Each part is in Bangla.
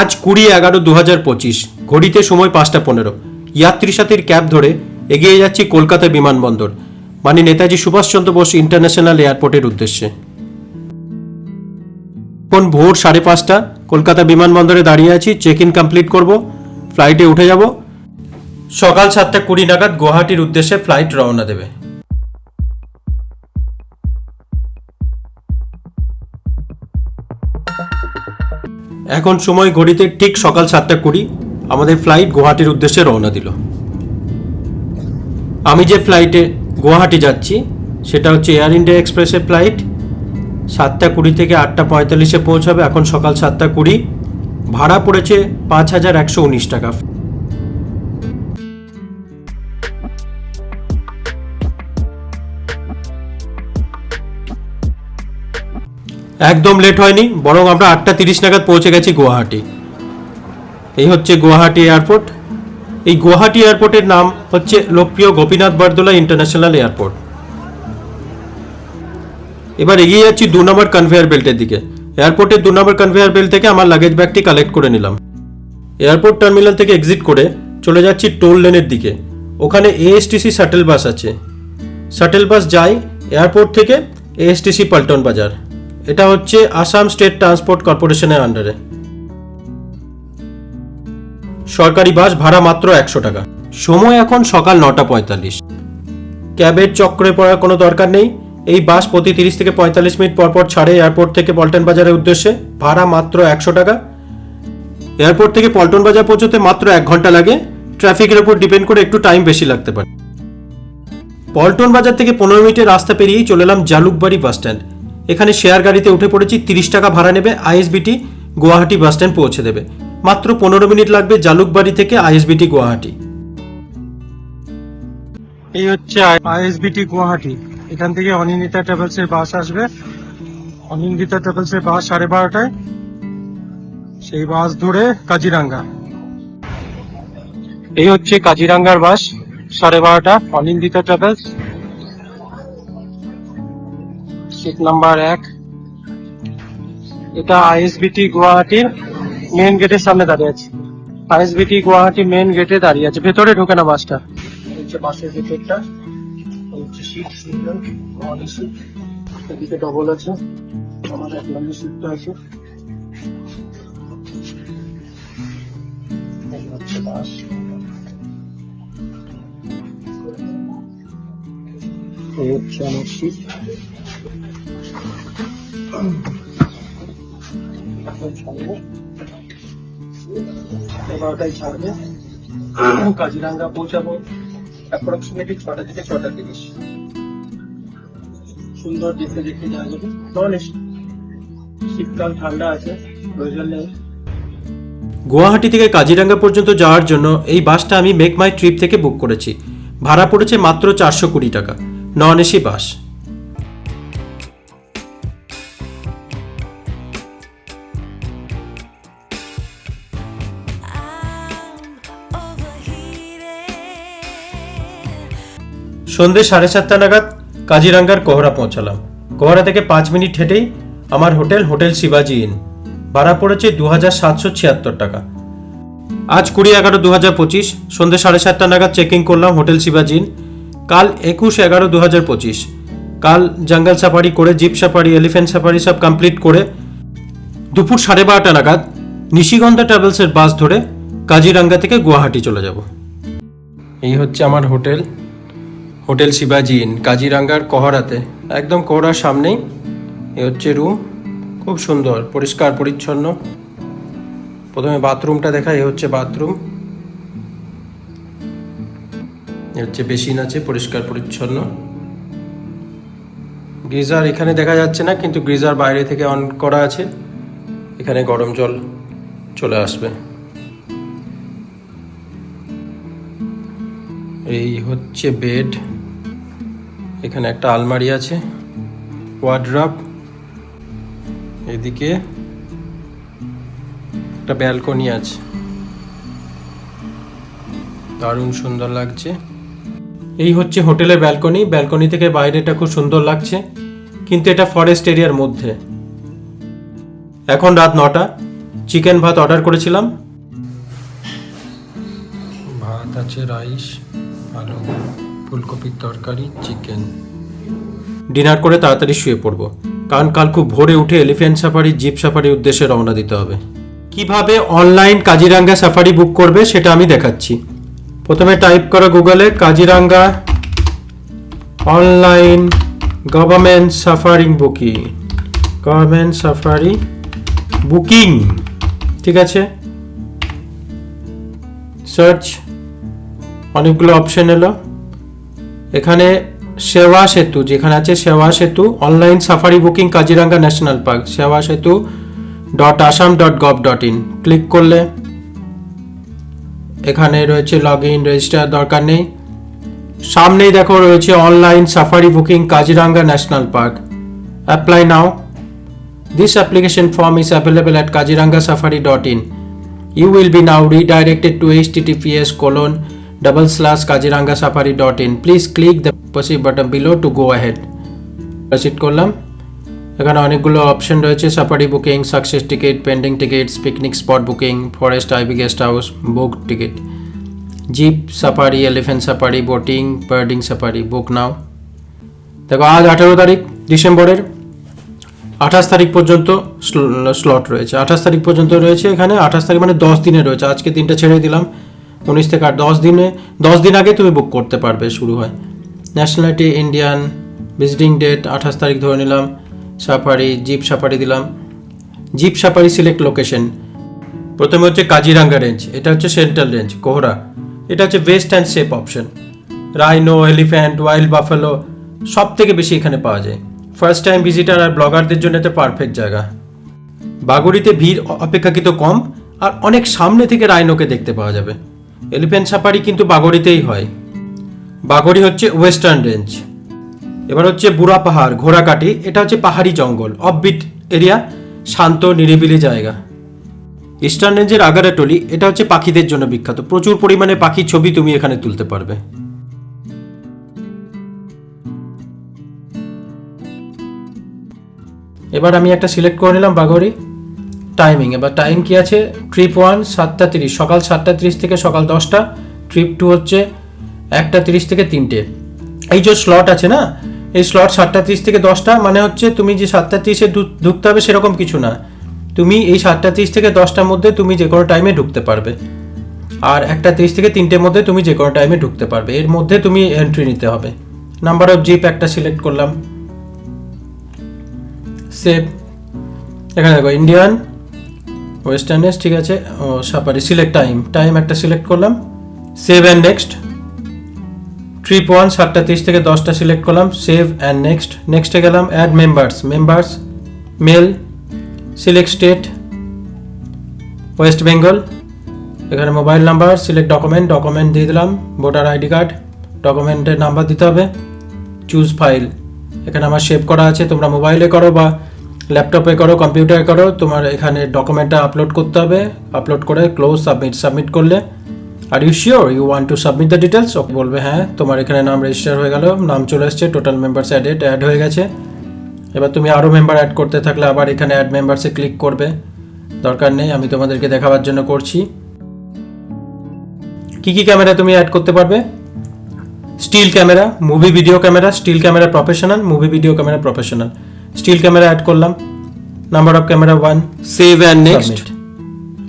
আজ কুড়ি এগারো দু হাজার পঁচিশ। ঘড়িতে সময় পাঁচটা পনেরো। যাত্রী সাথীর ক্যাব ধরে এগিয়ে যাচ্ছি কলকাতা বিমানবন্দর মানে নেতাজি সুভাষচন্দ্র বোস ইন্টারন্যাশনাল এয়ারপোর্টের উদ্দেশ্যে। এখন ভোর সাড়ে পাঁচটা, কলকাতা বিমানবন্দরে দাঁড়িয়ে আছি চেক ইন কমপ্লিট করব ফ্লাইটে উঠে যাব। সকাল সাতটা কুড়ি নাগাদ গুয়াহাটির উদ্দেশ্যে ফ্লাইট রওনা দেবে। এখন সময় ঘড়িতে ঠিক সকাল সাতটা কুড়ি। আমাদের ফ্লাইট গুয়াহাটির উদ্দেশ্যে রওনা দিল। আমি যে ফ্লাইটে গুয়াহাটি যাচ্ছি, সেটা হচ্ছে এয়ার ইন্ডিয়া এক্সপ্রেসের ফ্লাইট সাতটা কুড়ি থেকে আটটা পঁয়তাল্লিশে পৌঁছাবে, এখন সকাল সাতটা কুড়ি। ভাড়া পড়েছে পাঁচ হাজার একশো উনিশ টাকা। একদম লেট হয়নি, বরং আমরা আটটা তিরিশ নাগাদ পৌঁছে গেছি গুয়াহাটি। এই হচ্ছে গুয়াহাটি এয়ারপোর্ট এই গুয়াহাটি এয়ারপোর্টের নাম হচ্ছে লোকপ্রিয় গোপীনাথ বরদোলা ইন্টারন্যাশনাল এয়ারপোর্ট এবার এগিয়ে যাচ্ছি দু নম্বর কনভেয়ার বেল্টের দিকে। এয়ারপোর্টের দু নম্বর কনভেয়ার বেল্ট থেকে আমার লাগেজ ব্যাগটি কালেক্ট করে নিলাম। এয়ারপোর্ট টার্মিনাল থেকে এক্সিট করে চলে যাচ্ছি টোল লেনের দিকে। ওখানে এএসটিসি শাটেল বাস আছে। শাটেল বাস যায় এয়ারপোর্ট থেকে এএসটিসি পল্টন বাজার। এটা হচ্ছে আসাম স্টেট ট্রান্সপোর্ট কর্পোরেশনের আন্ডারে সরকারি বাস ভাড়া মাত্র একশো টাকা। সময় এখন সকাল নটা পঁয়তাল্লিশ। ক্যাবের চক্রে পড়ার কোনো দরকার নেই। এই বাস প্রতি তিরিশ থেকে পঁয়তাল্লিশ মিনিট পর পর ছাড়ে এয়ারপোর্ট থেকে পল্টন বাজারের উদ্দেশ্যে। ভাড়া মাত্র একশো টাকা। এয়ারপোর্ট থেকে পল্টন বাজার পৌঁছতে মাত্র এক ঘণ্টা লাগে। ট্রাফিকের উপর ডিপেন্ড করে একটু টাইম বেশি লাগতে পারে। পল্টন বাজার থেকে পনেরো মিনিটের রাস্তা পেরিয়েই চলে এলাম জালুকবাড়ি বাস স্ট্যান্ড এখানে শেয়ার গাড়িতে উঠে পড়েছি তিরিশ টাকা ভাড়া নেবে আইএসবিটি গুয়াহাটি বাস স্ট্যান্ড পৌঁছে দেবে। মাত্র পনেরো মিনিট লাগবে জালুকবাড়ি থেকে আইএসবিটি গুয়াহাটি। এই হচ্ছে আইএসবিটি গুয়াহাটি। এখান থেকে অনিন্দিতা ট্রাভেলস এর বাস আসবে। অনিন্দিতা ট্রাভেলস এর বাস সাড়ে বারোটায়। সেই বাস ধরে কাজিরাঙ্গা। এই হচ্ছে কাজিরাঙ্গার বাস সাড়ে বারোটা। অনিন্দিতা ট্রাভেলস। সিট নাম্বার এক। এটা আইএসবিটি গুয়াহাটির মেন গেটের সামনে দাঁড়িয়ে আছে। আইএসবিটি গুয়াহাটি মেন গেটে দাঁড়িয়ে আছে। ভেতরে ঢোকে না বাসটা। হচ্ছে বাসের ভিতরটা। হচ্ছে সিট আমাদের সিট এদিকে ডবল আছে। আমার এক নম্বর সিটটা আছে। হচ্ছে বাস। হচ্ছে আমার সিট কাজিরাঙ্গা পৌঁছাবো অ্যাপ্রক্সিমেটলি ছটা থেকে ছটা তিরিশ। সুন্দর যাওয়া যাবে শীতকাল, ঠান্ডা আছে প্রয়োজন নেই। গুয়াহাটি থেকে কাজিরাঙ্গা পর্যন্ত যাওয়ার জন্য এই বাসটা আমি মেক মাই ট্রিপ থেকে বুক করেছি। ভাড়া পড়েছে মাত্র চারশো কুড়ি টাকা। Non AC bus. সন্ধে সাড়ে সাতটা নাগাদ কাজিরাঙ্গার কোহরা পৌঁছালাম। কোহরা থেকে পাঁচ মিনিট হেঁটেই আমার হোটেল হোটেল শিবাজি ইন ভাড়া পড়েছে দু হাজার সাতশো ছিয়াত্তর টাকা। আজ কুড়ি এগারো দু হাজার পঁচিশ, সন্ধে সাড়ে সাতটা নাগাদ চেকিং করলাম হোটেল শিবাজি ইন কাল একুশ এগারো দু হাজার পঁচিশ। কাল জঙ্গল সাফারি করে, জিপ সাফারি, এলিফ্যান্ট সাফারি সব কমপ্লিট করে দুপুর সাড়ে বারোটা নাগাদ নিশিগন্ধা ট্রাভেলসের বাস ধরে কাজিরাঙ্গা থেকে গুয়াহাটি চলে যাব। এই হচ্ছে আমার হোটেল। হোটেল শিবাজি ইন কাজিরাঙ্গার কহরাতে। একদম কোহরার সামনেই এ হচ্ছে রুম খুব সুন্দর, পরিষ্কার, পরিচ্ছন্ন। প্রথমে বাথরুমটা দেখা এ হচ্ছে বাথরুম। এ হচ্ছে বেসিন আছে, পরিষ্কার, পরিচ্ছন্ন। গিজার এখানে দেখা যাচ্ছে না, কিন্তু গিজার বাইরে থেকে অন করা আছে। এখানে গরম জল চলে আসবে। এই হচ্ছে বেড এখানে একটা আলমারি আছে ওয়ার্ড্রাপ এদিকে একটা ব্যালকনি আছে। দারুণ সুন্দর লাগছে। এই হচ্ছে হোটেলের ব্যালকনি ব্যালকনি থেকে বাইরেটা খুব সুন্দর লাগছে, কিন্তু এটা ফরেস্ট এরিয়ার মধ্যে। এখন রাত নটা, চিকেন ভাত অর্ডার করেছিলাম। ভাত আছে, রাইস, আলু। ফুলকপির তরকারি চিকেন ডিনার করে তাড়াতাড়ি শুয়ে পড়ব। কারণ কাল খুব ভোরে উঠে এলিফ্যান্ট সাফারি, জিপ সাফারির উদ্দেশ্যে রওনা দিতে হবে। কীভাবে অনলাইন কাজিরাঙ্গা সাফারি বুক করবে সেটা আমি দেখাচ্ছি। প্রথমে টাইপ করো গুগলে Kaziranga online government safari booking. Government safari booking. ঠিক আছে? সার্চ। অনেকগুলো অপশন এলো। এখানে সেবা সেতু, যেখানে আছে Seva Setu online safari booking Kaziranga national park Seva Setu dot Assam dot gov dot in click করলে এখানে রয়েছে লগ ইন রেজিস্টার দরকার নেই। সামনেই দেখো রয়েছে online safari booking Kaziranga national park apply now This application form is available at kajirangasafari.in. You will be now redirected to https colon double slash kajirangasafari.in. Please click the proceed button below to go ahead. Proceed করলাম এখানে অনেকগুলো অপশন রয়েছে safari booking success ticket pending tickets picnic spot booking forest IB guest house book ticket jeep safari elephant safari boating birding safari book now দেখো, আজ আঠেরো তারিখ, ডিসেম্বরের আঠাশ তারিখ পর্যন্ত স্লট রয়েছে। আঠাশ তারিখ পর্যন্ত রয়েছে এখানে, আঠাশ তারিখ মানে দশ দিনে রয়েছে। আজকে দিনটা ছেড়ে দিলাম। উনিশ থেকে আর দশ দিনে, দশ দিন আগে তুমি বুক করতে পারবে, শুরু হয়। ন্যাশনালিটি ইন্ডিয়ান ভিজিটিং ডেট আঠাশ তারিখ ধরে নিলাম সাফারি জিপ সাফারি দিলাম। জিপ সাফারি সিলেক্ট লোকেশন প্রথমে হচ্ছে কাজিরাঙ্গা রেঞ্জ এটা হচ্ছে সেন্ট্রাল রেঞ্জ কোহরা। এটা হচ্ছে best and safe option rhino elephant wild buffalo সব থেকে বেশি এখানে পাওয়া যায়। ফার্স্ট টাইম ভিজিটার আর ব্লগারদের জন্য এটা পারফেক্ট জায়গা। বাগুড়িতে ভিড় অপেক্ষাকৃত কম, আর অনেক সামনে থেকে রাইনোকে দেখতে পাওয়া যাবে। এলিফ্যান্ট সাফারি কিন্তু বাগড়িতেই হয়। বাগড়ি হচ্ছে ওয়েস্টার্ন রেঞ্জ। এবার হচ্ছে বুড়া পাহাড়, ঘোড়াকাটি, এটা হচ্ছে পাহাড়ি জঙ্গল অফবিট এরিয়া, শান্ত, নিরিবিলি জায়গা। ইস্টার্ন রেঞ্জের আগারাটলি এটা হচ্ছে পাখিদের জন্য বিখ্যাত। প্রচুর পরিমাণে পাখির ছবি তুমি এখানে তুলতে পারবে। এবার আমি একটা সিলেক্ট করে নিলাম বাগরি টাইমিং এবার টাইম কি আছে? ট্রিপ ওয়ান সাতটা তিরিশ। সকাল সাতটা তিরিশ থেকে সকাল দশটা। ট্রিপ টু হচ্ছে একটা তিরিশ থেকে তিনটে। এই যে স্লট আছে না, এই স্লট সাতটা তিরিশ থেকে দশটা মানে হচ্ছে তুমি যে সাতটা তিরিশে ঢুকতে হবে সেরকম কিছু না। তুমি এই সাতটা তিরিশ থেকে দশটার মধ্যে তুমি যে কোনো টাইমে ঢুকতে পারবে। আর একটা তিরিশ থেকে তিনটের মধ্যে তুমি যে কোনো টাইমে ঢুকতে পারবে। এর মধ্যে তুমি এন্ট্রি নিতে হবে। নাম্বার অফ জিপ একটা সিলেক্ট করলাম। সেভ এখানে দেখো ইন্ডিয়ান ওয়েস্টার্নেস ঠিক আছে? ও সাপারি সিলেক্ট টাইম টাইম একটা সিলেক্ট করলাম। Save and next trip one সাতটা তিরিশ থেকে দশটা সিলেক্ট করলাম। সেভ অ্যান্ড নেক্সট নেক্সটে গেলাম add members members male select state West Bengal এখানে mobile number select document document দিয়ে দিলাম ভোটার আইডি কার্ড ডকুমেন্টের নাম্বার দিতে হবে। চুজ ফাইল এখানে আমার সেভ করা আছে, তোমরা মোবাইলে করো বা ল্যাপটপে করো কম্পিউটারে করো, তোমার এখানে ডকুমেন্টটা আপলোড করতে হবে। আপলোড করে ক্লোজ সাবমিট সাবমিট করলে। Are you sure you want to submit the details okay বলবে হ্যাঁ তোমার এখানে নাম রেজিস্টার হয়ে গেল, নাম চলে এসছে টোটাল মেম্বার্স অ্যাডেড অ্যাড হয়ে গেছে। এবার তুমি আরও মেম্বার অ্যাড করতে থাকলে আবার এখানে অ্যাড মেম্বার্সে ক্লিক করবে। দরকার নেই, আমি তোমাদেরকে দেখাবার জন্য করছি। কি কি ক্যামেরা তুমি অ্যাড করতে পারবে? Still camera movie video camera still camera professional movie video camera professional still camera add করলাম। Number of camera one save and next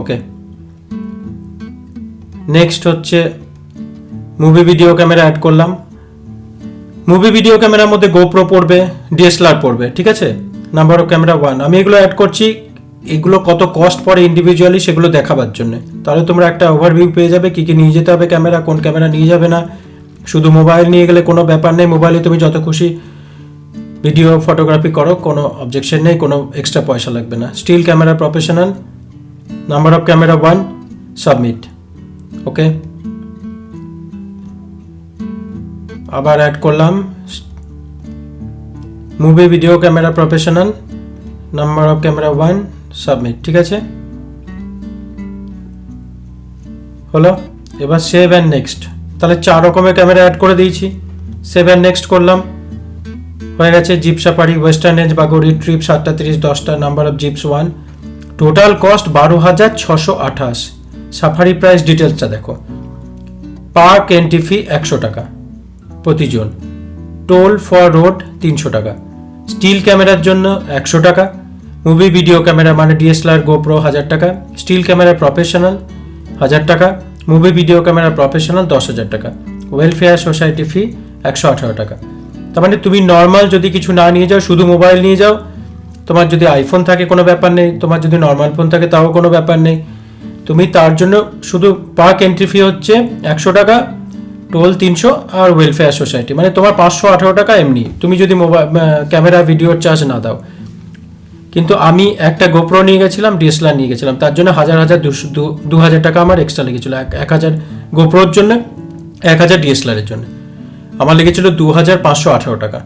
okay next হচ্ছে মুভি ভিডিও ক্যামেরা অ্যাড করলাম। মুভি ভিডিও ক্যামেরার মধ্যে গোপ্রো পড়বে ডিএসএলআর পড়বে ঠিক আছে? নাম্বার অফ ক্যামেরা ওয়ান আমি এগুলো অ্যাড করছি এগুলো কত কস্ট পড়ে ইন্ডিভিজুয়ালি সেগুলো দেখাবার জন্য। তাহলে তোমরা একটা ওভারভিউ পেয়ে যাবে কী কী নিয়ে যেতে হবে ক্যামেরা কোন ক্যামেরা নিয়ে যাবে না। শুধু মোবাইল নিয়ে গেলে কোনো ব্যাপার নেই মোবাইলে তুমি যত খুশি ভিডিও ফটোগ্রাফি করো, কোনো অবজেকশন নেই, কোনো এক্সট্রা পয়সা লাগবে না। Still camera professional number of camera one submit okay আবার অ্যাড করলাম। Movie video camera professional number of camera one submit ঠিক আছে? হলো? এবার সেভ অ্যান্ড নেক্সট তাহলে চার রকমের ক্যামেরা অ্যাড করে দিয়েছি। সেভ অ্যান্ড নেক্সট করলাম। হয়ে গেছে jeep safari western range Bagori trip সাতটা তিরিশ, দশটা number of jeeps one total cost বারো হাজার ছশো আঠাশ। সাফারি প্রাইস ডিটেলসটা দেখো। পার্ক এন্ট্রি ফি একশো টাকা। প্রতিজন টোল ফর রোড তিনশো টাকা। স্টিল ক্যামেরার জন্য একশো টাকা। মুভি ভিডিও ক্যামেরা মানে ডিএসএলআর গোপ্রো হাজার টাকা। স্টিল ক্যামেরা প্রফেশনাল হাজার টাকা। মুভি ভিডিও ক্যামেরা প্রফেশনাল দশ হাজার টাকা। ওয়েলফেয়ার সোসাইটি ফি একশো আঠারো টাকা। তার মানে তুমি নর্মাল যদি কিছু না নিয়ে যাও, শুধু মোবাইল নিয়ে যাও, তোমার যদি আইফোন থাকে কোনো ব্যাপার নেই, তোমার যদি নর্মাল ফোন থাকে তাও কোনো ব্যাপার নেই। তুমি তার জন্য শুধু পার্ক এন্ট্রি ফি হচ্ছে একশো টাকা টোল তিনশো আর ওয়েলফেয়ার সোসাইটি মানে তোমার পাঁচশো আঠারো টাকা এমনি। তুমি যদি মোবাইল ক্যামেরা ভিডিওর চার্জ না দাও। কিন্তু আমি একটা গোপ্রো নিয়ে গেছিলাম ডিএসএলআর নিয়ে গেছিলাম। তার জন্য হাজার হাজার দুশো, দু- হাজার টাকা আমার এক্সট্রা লেগেছিলো। এক হাজার গোপ্রোর জন্য, এক হাজার ডিএসএলআরের জন্য। আমার লেগেছিল দু হাজার পাঁচশো আঠারো টাকা।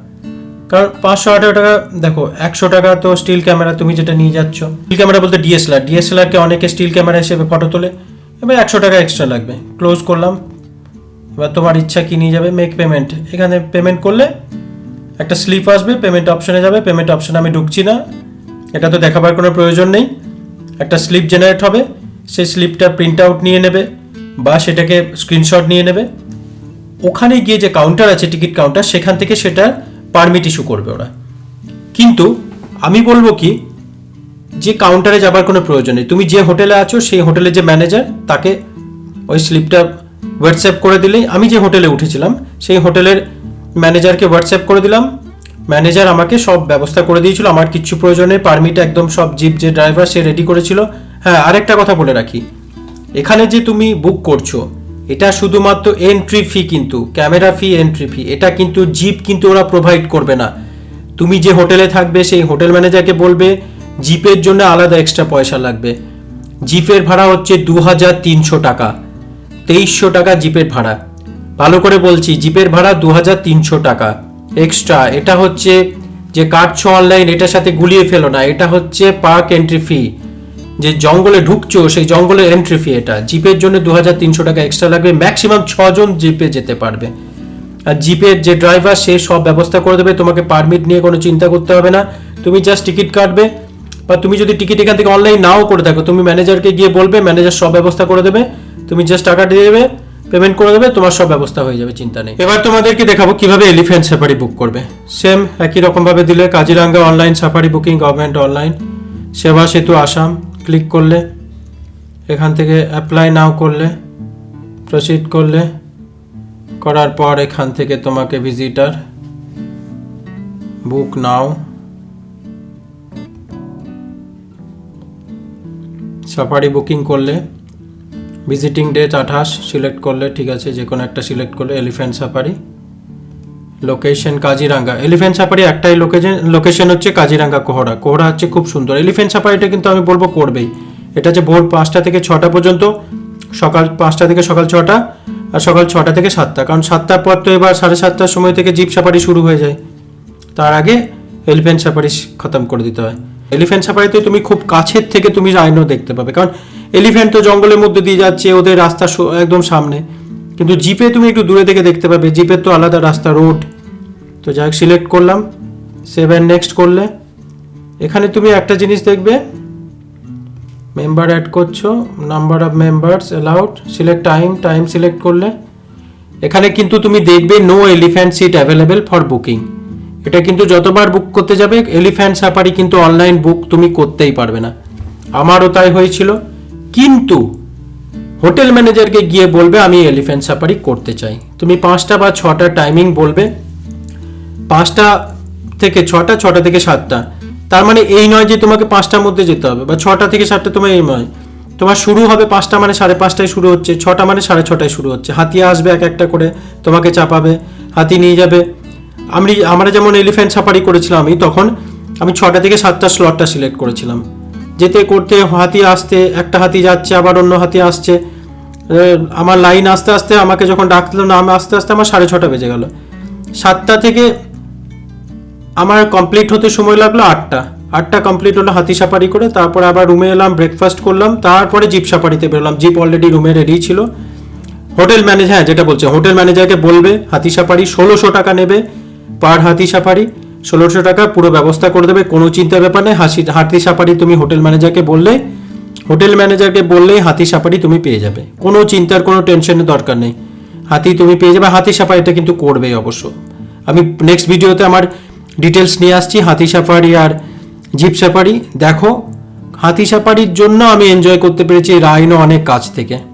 কারণ পাঁচশো আঠারো টাকা, দেখো, একশো টাকা তো স্টিল ক্যামেরা তুমি যেটা নিয়ে যাচ্ছ। স্টিল ক্যামেরা বলতে ডিএসএলআর ডিএসএলআরকে অনেকে স্টিল ক্যামেরা হিসেবে ফটো তোলে। এবার একশো টাকা এক্সট্রা লাগবে। ক্লোজ করলাম। এবার তোমার ইচ্ছা কি নিয়ে যাবে? মেক পেমেন্ট এখানে পেমেন্ট করলে একটা স্লিপ আসবে পেমেন্ট অপশনে যাবে। পেমেন্ট অপশনে আমি ঢুকছি না। এটা তো দেখাবার কোনো প্রয়োজন নেই। একটা স্লিপ জেনারেট হবে। সেই স্লিপটা প্রিন্ট আউট নিয়ে নেবে বা সেটাকে স্ক্রিনশট নিয়ে নেবে। ওখানে গিয়ে যে কাউন্টার আছে টিকিট কাউন্টার সেখান থেকে সেটা পারমিট ইস্যু করবে ওরা। কিন্তু আমি বলব কি, যে কাউন্টারে যাবার কোনো প্রয়োজন নেই। তুমি যে হোটেলে আছো, সেই হোটেলের যে ম্যানেজার তাকে ওই স্লিপটা হোয়াটসঅ্যাপ করে দিলেই, আমি যে হোটেলে উঠেছিলাম, সেই হোটেলের ম্যানেজারকে হোয়াটসঅ্যাপ করে দিলাম। ম্যানেজার আমাকে সব ব্যবস্থা করে দিয়েছিল, আমার কিচ্ছু প্রয়োজনে পারমিট একদম সব জিপ যে ড্রাইভার সে রেডি করেছিল। হ্যাঁ আরেকটা কথা বলে রাখি। এখানে যে তুমি বুক করছ এটা শুধুমাত্র এন্ট্রি ফি কিন্তু ক্যামেরা ফি এন্ট্রি ফি এটা কিন্তু জিপ কিন্তু ওরা প্রোভাইড করবে না। তুমি যে হোটেলে থাকবে, সেই হোটেল ম্যানেজারকে বলবে জিপের জন্য আলাদা এক্সট্রা পয়সা লাগবে। জিপের ভাড়া হচ্ছে দু হাজার তিনশো টাকা। তেইশশো টাকা জিপের ভাড়া। ভালো করে বলছি জিপের ভাড়া দু হাজার তিনশো টাকা। এক্সট্রা এটা হচ্ছে যে কাটছো অনলাইন এটার সাথে গুলিয়ে ফেলো না। এটা হচ্ছে পার্ক এন্ট্রি ফি যে জঙ্গলে ঢুকছো, সেই জঙ্গলের এন্ট্রি ফি এটা। জিপের জন্য দু হাজার তিনশো টাকা এক্সট্রা লাগবে ম্যাক্সিমাম ছজন জিপে যেতে পারবে। আর জিপের যে ড্রাইভার সে সব ব্যবস্থা করে দেবে, তোমাকে পারমিট নিয়ে কোনো চিন্তা করতে হবে না। তুমি জাস্ট টিকিট কাটবে, বা তুমি যদি টিকিট এখান থেকে অনলাইন নাও করে থাকো, তুমি ম্যানেজারকে গিয়ে বলবে ম্যানেজার সব ব্যবস্থা করে দেবে। তুমি জাস্ট টাকা দিয়ে দেবে পেমেন্ট করে দেবে, তোমার সব ব্যবস্থা হয়ে যাবে, চিন্তা নেই। এবার তোমাদেরকে দেখাবো কীভাবে এলিফ্যান্ট সাফারি বুক করবে। সেম একই রকমভাবে দিলে, Kaziranga online safari booking government online Seva Setu, Assam. Click করলে, এখান থেকে অ্যাপ্লাই নাও করলে প্রসিড করলে, করার পর এখান থেকে তোমাকে visitor book now safari booking করলে ভিজিটিং ডেট আঠাশ সিলেক্ট করলে, ঠিক আছে যে কোনো একটা সিলেক্ট করলে elephant safari location Kaziranga elephant safari একটাই লোকেশন লোকেশন হচ্ছে কাজিরাঙ্গা কোহরা কোহরা হচ্ছে খুব সুন্দর। এলিফ্যান্ট সাফারিটা কিন্তু আমি বলব করবেই। এটা হচ্ছে ভোর পাঁচটা থেকে ছটা পর্যন্ত, সকাল পাঁচটা থেকে সকাল ছটা আর সকাল ছটা থেকে সাতটা। কারণ সাতটার পর তো এবার সাড়ে সাতটার সময় থেকে জিপ সাফারি শুরু হয়ে যায়। তার আগে এলিফ্যান্ট সাফারি খতম করে দিতে হয়। এলিফ্যান্ট সাফারিতে তুমি খুব কাছের থেকে তুমি রাইনো দেখতে পাবে। কারণ এলিফ্যান্ট তো জঙ্গলের মধ্যে দিয়ে যাচ্ছে, ওদের রাস্তা একদম সামনে। কিন্তু জিপে তুমি একটু দূরে থেকে দেখতে পাবে। জিপের তো আলাদা রাস্তা রোড তো যাই হোক সিলেক্ট করলাম। সেভেন নেক্সট করলে। এখানে তুমি একটা জিনিস দেখবে। মেম্বার অ্যাড করছ number of members allowed select time time select করলে। এখানে কিন্তু তুমি দেখবে no elephant seat available for booking এটা কিন্তু যতবার বুক করতে যাবে এলিফ্যান্ট সাফারি কিন্তু অনলাইন বুক তুমি করতেই পারবে না। আমারও তাই হয়েছিল। কিন্তু হোটেল ম্যানেজারকে গিয়ে বলবে, আমি এলিফ্যান্ট সাফারি করতে চাই। তুমি পাঁচটা বা ছটা টাইমিং বলবে, পাঁচটা থেকে ছটা ছটা থেকে সাতটা। তার মানে এই নয় যে তোমাকে পাঁচটার মধ্যে যেতে হবে, বা ছটা থেকে সাতটা তোমার এই নয়। তোমার শুরু হবে পাঁচটা মানে সাড়ে পাঁচটায় শুরু হচ্ছে, ছটা মানে সাড়ে ছটায় শুরু হচ্ছে। হাতি আসবে এক একটা করে, তোমাকে চাপাবে, হাতি নিয়ে যাবে। আমি, আমরা যেমন এলিফ্যান্ট সাফারি করেছিলাম, আমি তখন আমি ছটা থেকে সাতটা স্লটটা সিলেক্ট করেছিলাম। যেতে করতে হাতি আসতে, একটা হাতি যাচ্ছে, আবার অন্য হাতি আসছে। আমার লাইন আস্তে আস্তে আমাকে যখন ডাকলো না, আমি আস্তে আস্তে আমার সাড়ে ছটা বেজে গেল। সাতটা থেকে আমার কমপ্লিট হতে সময় লাগল আটটা। আটটা কমপ্লিট হলো হাতি সাফারি করে, তারপর আবার রুমে এলাম ব্রেকফাস্ট করলাম, তারপরে জিপ সাফারিতে বেরোলাম। জিপ অলরেডি রুমে রেডি ছিল। হোটেল ম্যানেজার হ্যাঁ যেটা বলছে, হোটেল ম্যানেজারকে বলবে, হাতি সাফারি ষোলোশো টাকা নেবে পার হাতি সাফারি। ষোলোশো টাকা পুরো ব্যবস্থা করে দেবে, কোনো চিন্তার ব্যাপার নেই হাসি হাতি সাফারি তুমি হোটেল ম্যানেজারকে বললে, হোটেল ম্যানেজারকে বললেই হাতি সাফারি তুমি পেয়ে যাবে। কোনো চিন্তার, কোনো টেনশনের দরকার নেই। হাতি তুমি পেয়ে যাবে। হাতি সাফারিটা কিন্তু করবেই অবশ্য। আমি নেক্সট ভিডিওতে আমার ডিটেলস নিয়ে আসছি। হাতি সাফারি আর জিপ সাফারি দেখো, হাতি সাফারির জন্য আমি এনজয় করতে পেরেছি রাইনো অনেক কাছ থেকে।